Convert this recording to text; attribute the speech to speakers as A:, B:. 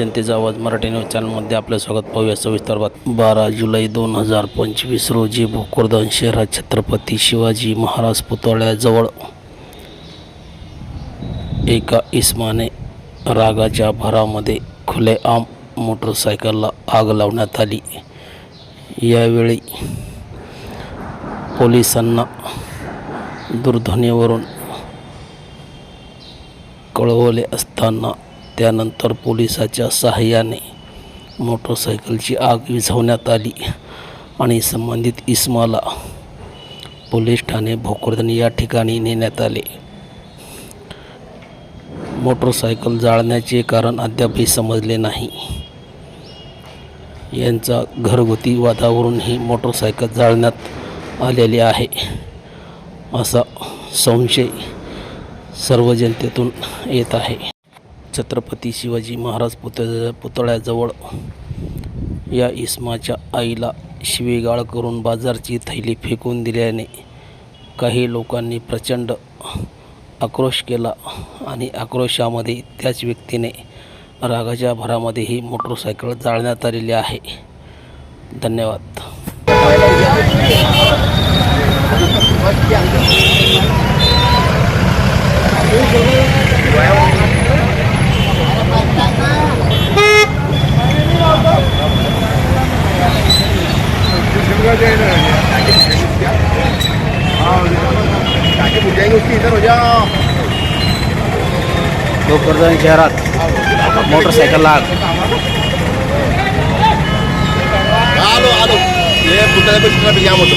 A: जनतेचा आवाज मराठी न्यूज चॅनलमध्ये आपलं स्वागत. पाहूया सविस्तर बारा जुलै दोन हजार पंचवीस रोजी भोकरदन शहरात छत्रपती शिवाजी महाराज पुतळ्याजवळ एका इस्माने रागाच्या भरामध्ये खुलेआम मोटरसायकलला आग लावण्यात आली. यावेळी पोलिसांना दूरध्वनीवरून कळवले असताना त्यानंतर पोलिसाच्या सहाय्याने मोटरसायकलची आग विझवण्यात आली आणि संबंधित इस्माला पोलीस ठाणे भोकरदन या ठिकाणी नेण्यात आले. मोटरसायकल जाळण्याचे कारण अद्यापही समजले नाही. यांचा घरगुती वादावरून ही मोटरसायकल जाळण्यात आलेली आहे. असा संशय सर्व जनतेतून येत आहे. छत्रपती शिवाजी महाराज पुतळ्या पुतळ्याजवळ या इस्माच्या आईला शिवीगाळ करून बाजारची थैली फेकून दिल्याने काही लोकांनी प्रचंड आक्रोश केला आणि आक्रोशामध्ये त्याच व्यक्तीने रागाच्या भरामध्ये ही मोटरसायकल जाळण्यात आलेली आहे. धन्यवाद. भोकरदन शहरात मोटरसायकल आग
B: आलो आलो. हे पुतळे पे जाम होतो